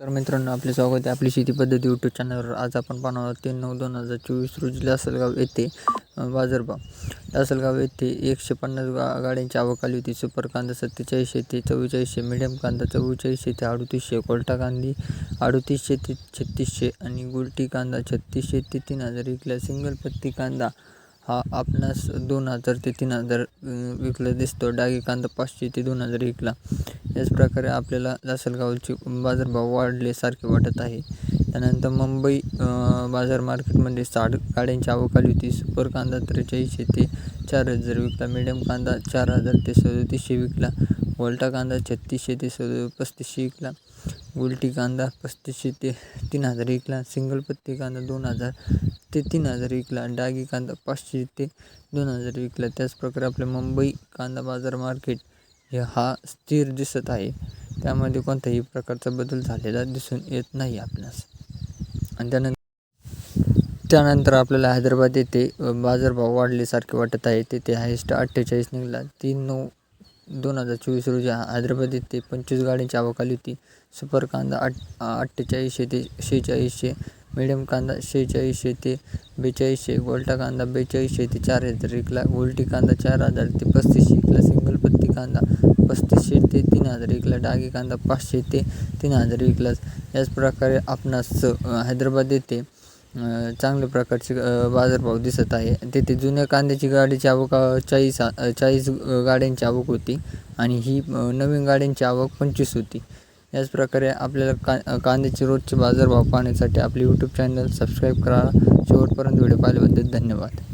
तर मित्रांनो आपले स्वागत आहे आपली शेती पद्धती यूट्यूब चॅनलवर आज आपण पाहणार आहोत तीन नऊ दोन हजार चोवीस रोजी लासलगाव येथे बाजारभाव. लासलगाव येथे एकशे पन्नास गा गाड्यांची आवक आली होती. सुपर कांदा सत्तेचाळीसशे ते चव्वेचाळीसशे मिडियम कांदा चव्वेचाळीसशे ते अडतीसशे कोलटा कांदी अडतीसशे ते छत्तीसशे आणि गुलटी कांदा छत्तीसशे ते तीन हजार. विकला सिंगल पत्ती कांदा हा आपणास दोन हजार ते तीन हजार विकला दिसतो. डागी कांदा पाचशे ते दोन हजार विकला. याच प्रकारे आपल्याला लासलगावचे बाजारभाव वाढले सारखे वाटत आहे. त्यानंतर मुंबई बाजार मार्केटमध्ये साठ गाड्यांची आवक होती. सुपर कांदा त्रेचाळीसशे ते चार हजार विकला. मिडियम कांदा चार हजार ते सदोतीसशे विकला. वोल्टा कांदा छत्तीसशे ते सद पस्तीसशे विकला. गुलटी कांदा पस्तीसशे ते तीन हजार विकला. सिंगल पत्ती कांदा दोन हजार ते तीन हजार विकला. डागी कांदा पाचशे ते दोन हजार विकला. त्याचप्रकारे आपल्या मुंबई कांदा बाजार मार्केट हे हा स्थिर दिसत आहे. त्यामध्ये कोणत्याही प्रकारचा बदल झालेला दिसून येत नाही आपणास. आणि त्यानंतर त्यानंतर आपल्याला हैदराबाद येथे बाजारभाव वाढल्यासारखे वाटत आहे. तेथे हायेस्ट अठ्ठेचाळीस निघाला. तीन नऊ दोन हजार चोवीस रोजी हैदराबाद येथे पंचवीस गाड्यांची आवक आली होती. सुपर कांदा आठ अठ्ठेचाळीसशे ते शेहेचाळीसशे मिडियम कांदा शेहेचाळीसशे ते बेचाळीसशे गोल्टा कांदा बेचाळीसशे ते चार हजार. विकला गोल्टी कांदा चार हजार ते पस्तीसशे विकला सिंगल पत्ती कांदा पस्तीसशे ते तीन हजार विकला डागी कांदा पाचशे ते तीन हजार विकला याच प्रकारे आपणास हैदराबाद येथे चांगल्या प्रकारचे बाजारभाव दिसत आहे. तेथे जुन्या कांद्याची गाडीची आवक चाळीस चाळीस गाड्यांची आवक होती आणि ही नवीन गाड्यांची आवक पंचवीस होती. याच प्रकारे आपल्याला का कांद्याचे रोजचे बाजारभाव पाहण्यासाठी आपले यूट्यूब चॅनल सबस्क्राईब करा. शेवटपर्यंत व्हिडिओ पाहिल्याबद्दल धन्यवाद.